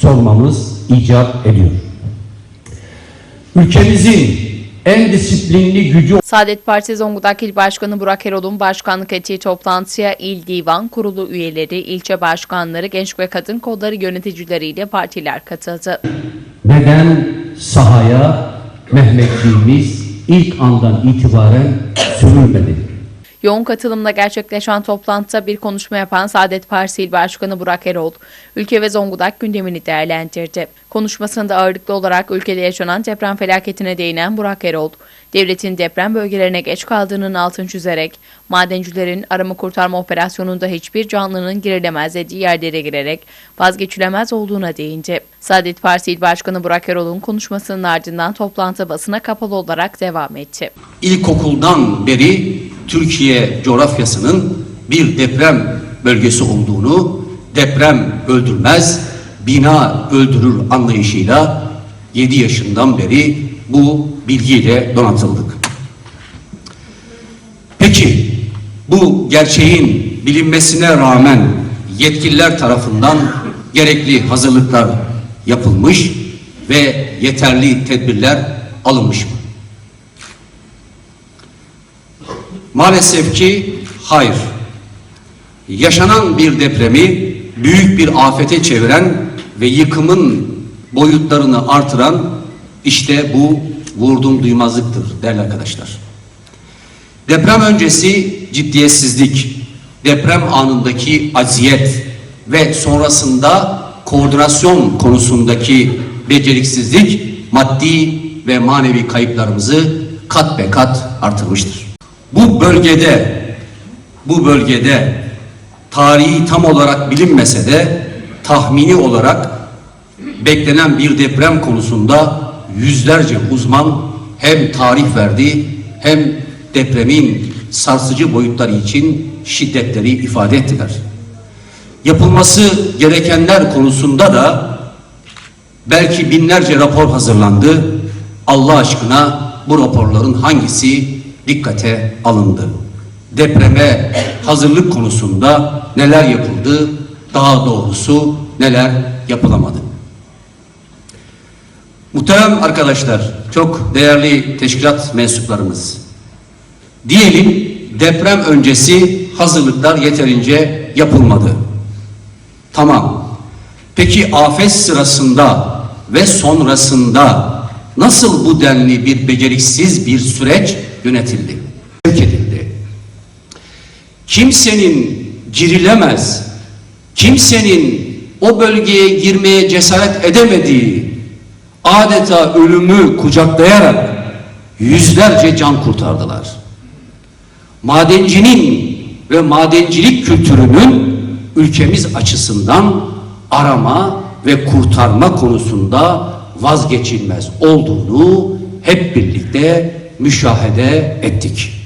sormamız icap ediyor. Ülkemizin en disiplinli gücü Saadet Partisi Zonguldak İl Başkanı Burak Erol'un başkanlık ettiği toplantıya il divan kurulu üyeleri, ilçe başkanları, genç ve kadın kolları yöneticileriyle partiler katıldı. neden sahaya Mehmetçiğimiz ilk andan itibaren sürülmedi? Yoğun katılımla gerçekleşen toplantıda bir konuşma yapan Saadet Partisi İl Başkanı Burak Erol, ülke ve Zonguldak gündemini değerlendirdi. Konuşmasında ağırlıklı olarak ülkede yaşanan deprem felaketine değinen Burak Erol, devletin deprem bölgelerine geç kaldığının altını çizerek, madencilerin arama kurtarma operasyonunda hiçbir canlının girilemez dediği yerlere girerek vazgeçilemez olduğuna değindi. Saadet Partisi İl Başkanı Burak Erol'un konuşmasının ardından toplantı basına kapalı olarak devam etti. ilkokuldan beri Türkiye coğrafyasının bir deprem bölgesi olduğunu, deprem öldürmez, bina öldürür anlayışıyla 7 yaşından beri bu bilgiyle donatıldık. Peki bu gerçeğin bilinmesine rağmen yetkililer tarafından gerekli hazırlıklar yapılmış ve yeterli tedbirler alınmış mı? Maalesef ki hayır. Yaşanan bir depremi büyük bir afete çeviren ve yıkımın boyutlarını artıran işte bu vurdum duymazlıktır değerli arkadaşlar. Deprem öncesi ciddiyetsizlik, deprem anındaki aziyet ve sonrasında koordinasyon konusundaki beceriksizlik maddi ve manevi kayıplarımızı kat be kat artırmıştır. Bu bölgede bu bölgede tarihi tam olarak bilinmese de tahmini olarak beklenen bir deprem konusunda yüzlerce uzman hem tarih verdi hem depremin sarsıcı boyutları için şiddetleri ifade ettiler. Yapılması gerekenler konusunda da belki binlerce rapor hazırlandı. Allah aşkına bu raporların hangisi dikkate alındı? Depreme hazırlık konusunda neler yapıldı? Daha doğrusu neler yapılamadı? Muhterem arkadaşlar, çok değerli teşkilat mensuplarımız. Diyelim deprem öncesi hazırlıklar yeterince yapılmadı. Tamam. Peki afet sırasında ve sonrasında nasıl bu denli bir beceriksiz bir süreç yönetildi? Sevk edildi. Kimsenin girilemez, kimsenin o bölgeye girmeye cesaret edemediği adeta ölümü kucaklayarak yüzlerce can kurtardılar. Madencinin ve madencilik kültürünün ülkemiz açısından arama ve kurtarma konusunda vazgeçilmez olduğunu hep birlikte müşahede ettik.